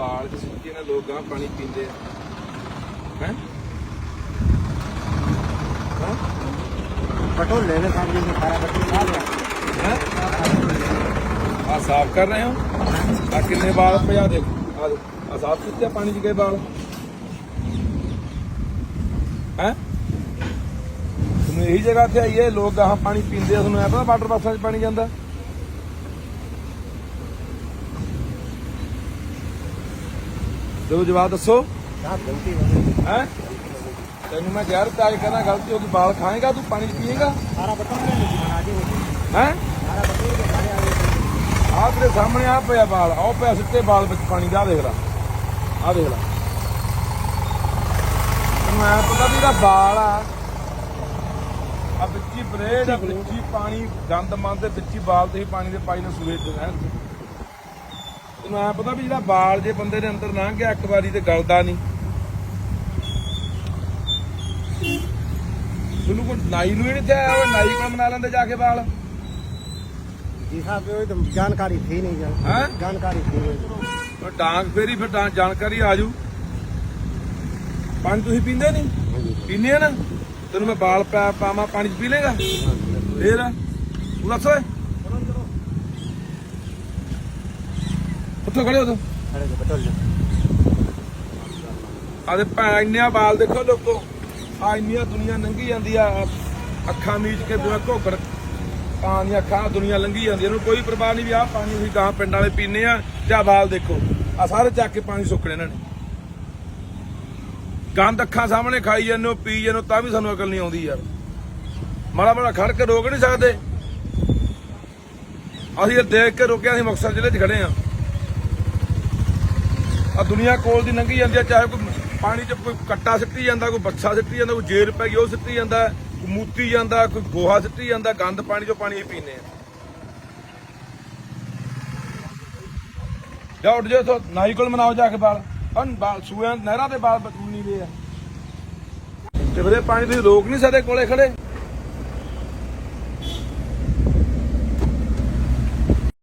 ਬਾਲ ਜਿਸਕੇ ਨਾਲ ਲੋਕ ਗਾਂ ਪਾਣੀ ਪੀਂਦੇ ਆ। ਹੈ? ਪਟੋਲੇ ਦੇ ਸਾਹਮਣੇ ਨੂੰ ਸਾਰਾ ਬੱਟੀ ਲਾ ਲਿਆ। ਆ ਸਾਫ਼ ਕਰ ਰਹੇ ਹੋ? ਆ ਕਿੰਨੇ ਬਾਲ ਭਜਾ ਦੇ ਆ ਸਾਫ਼ ਕੀਤੇ ਪਾਣੀ ਚ ਗਏ ਬਾਲ ਹੈ? ਤੁਹਾਨੂੰ ਇਹੀ ਜਗ੍ਹਾ ਤੇ ਆਈਏ ਲੋਕ ਗਾਹਾਂ ਪਾਣੀ ਪੀਂਦੇ ਆ ਤੁਹਾਨੂੰ ਐ ਪਤਾ ਵਾਟਰ ਬਾਕਸਾਂ 'ਚ ਪਾਣੀ ਜਾਂਦਾ? ਦਿਓ ਜਵਾਬ ਦੱਸੋ। ਹੈ ਤੈਨੂੰ ਮੈਂ ਜ਼ਹਿਰ ਤਾਜ ਕਹਿੰਦਾ ਗਲਤੀ ਹੋ ਗਈ ਬਾਲ ਖਾਏਗਾ ਤੂੰ ਪਾਣੀ ਪੀਏਗਾ? ਸਾਰਾ ਬਟਨ ਲੈ ਲਈ ਹੈ? ਸਾਰਾ ਬਟਨ ਲੈ ਸਾਰੇ ਆ ਆਹ ਸਾਹਮਣੇ ਆ ਪਿਆ ਬਾਲ ਆਹ ਪਿਆ ਸਿੱਟੇ ਬਾਲ ਵਿੱਚ ਪਾਣੀ ਦਾ ਦੇਖ ਲੈ। ਆਹ ਦੇਖ ਲੈ। ਮੈਂ ਪਤਾ ਵੀ ਇਹਦਾ ਬਾਲ ਆ। ਆ ਵਿੱਚੀ ਬਰੇਡ ਆ ਵਿੱਚੀ ਪਾਣੀ ਗੰਦ ਮੰਦ ਦੇ ਵਿੱਚੀ ਬਾਲ ਤੇ ਪਾਣੀ ਦੇ ਪਾਈ ਨੂੰ ਸੂਏ ਦੇ ਰਹਿਣ ਮੈਂ ਪਤਾ ਵੀ ਜਿਹੜਾ ਬਾਲ ਜੇ ਬੰਦੇ ਦੇ ਅੰਦਰ ਲੰਘ ਗਿਆ ਇੱਕ ਵਾਰੀ ਤੇ ਗਲਦਾ ਨਹੀਂ। ਤੁਹਾਨੂੰ ਕੋਈ ਨਾਈ ਨੂੰ ਹੀ ਤੇ ਆਇਆ ਨਾਈ ਕੋਲ ਮਨਾ ਲੈਂਦੇ ਜਾ ਕੇ ਬਾਲ ਜੀ ਸਾਹਿਬ ਇਹ ਜਾਣਕਾਰੀ ਥੀ ਨਹੀਂ ਹਾਂ? ਜਾਣਕਾਰੀ ਥੀ ਨਹੀਂ। ਡਾਂਗ ਫੇਰੀ ਫਿਰ ਜਾਣਕਾਰੀ ਆ ਜੂ। ਪਾਣੀ ਤੁਸੀਂ ਪੀਂਦੇ ਨਹੀਂ? ਪੀਂਦੇ ਨਾ? ਤੈਨੂੰ ਮੈਂ ਬਾਲ ਪਾਵਾਂ ਪਾਣੀ ਚ ਪੀ ਲੇਗਾ ਫੇਰ? ਤੂੰ ਦੱਸ ਉੱਥੋਂ ਖੜੇ ਉਦੋਂ ਖੜੇ ਜਾ ਬਟੋਲ ਜਾ ਆਦੇ ਭੈ ਬਾਲ ਦੇਖੋ ਲੋਕੋ। ਆ ਇੰਨੀਆਂ ਦੁਨੀਆ ਲੰਘੀ ਜਾਂਦੀ ਆ। ਅੱਖਾਂ ਮੀਚ ਕੇ ਬਿਨਾ ਘੋਗੜ ਪਾਣੀ, ਅੱਖਾਂ ਦੁਨੀਆ ਲੰਘੀ ਜਾਂਦੀ ਇਹਨੂੰ ਕੋਈ ਪਰਵਾਹ ਨਹੀਂ ਵੀ ਆ ਪਾਣੀ ਅਸੀਂ ਗਾਂ ਪਿੰਡ ਵਾਲੇ ਪੀਨੇ ਆ ਜਾਂ ਬਾਲ ਦੇਖੋ। ਆ ਸਾਰੇ ਚੱਕ ਕੇ ਪਾਣੀ ਸੁੱਕਣੇ ਇਹਨਾਂ ਨੇ। ਗੰਦ ਅੱਖਾਂ ਸਾਹਮਣੇ ਖਾਈ ਜਾਂਦੇ ਪੀ ਜਾਂਦੇ ਤਾਂ ਵੀ ਸਾਨੂੰ ਅਕਲ ਨਹੀਂ ਆਉਂਦੀ ਯਾਰ। ਮਾੜਾ ਮਾੜਾ ਖੜ ਕੇ ਰੋਕ ਨਹੀਂ ਸਕਦੇ। ਅਸੀਂ ਦੇਖ ਕੇ ਰੁਕਿਆ ਅਸੀਂ ਮੁਕਸਰ ਜ਼ਿਲ੍ਹੇ 'ਚ ਖੜੇ ਆ ਆ ਦੁਨੀਆ ਕੋਲ ਦੀ ਲੰਘੀ ਜਾਂਦੀ ਆ, ਚਾਹੇ ਕੋਈ ਪਾਣੀ 'ਚ ਕੋਈ ਕੱਟਾ ਸਿੱਟੀ ਜਾਂਦਾ, ਕੋਈ ਬੱਚਾ ਸਿੱਟੀ ਜਾਂਦਾ, ਕੋਈ ਜੇਰ ਪੈ ਗਈ, ਉਹ ਸਿੱਟੀ ਜਾਂਦਾ, ਕੋਈ ਮੂਤੀ ਜਾਂਦਾ, ਕੋਈ ਗੋਹਾ ਸਿੱਟੀ ਜਾਂਦਾ, ਗੰਦ ਪਾਣੀ 'ਚੋਂ ਪਾਣੀ ਹੀ ਪੀਨੇ ਆ। ਜਾ ਉੱਠ ਜਾ ਤੋ ਨਾਈ ਕੋਲ ਮਨਾਓ ਜਾ ਕੇ ਬਾਲ। ਅਨ ਬਾਲ ਸੂਆਂ ਨਹਿਰਾਂ ਦੇ ਬਾਲ ਬਤੂਨੀ ਦੇ ਆ। ਤੇ ਵੀਰੇ, ਪਾਣੀ ਤੁਸੀਂ ਰੋਕ ਨਹੀਂ ਸਕਦੇ ਕੋਲੇ ਖੜੇ।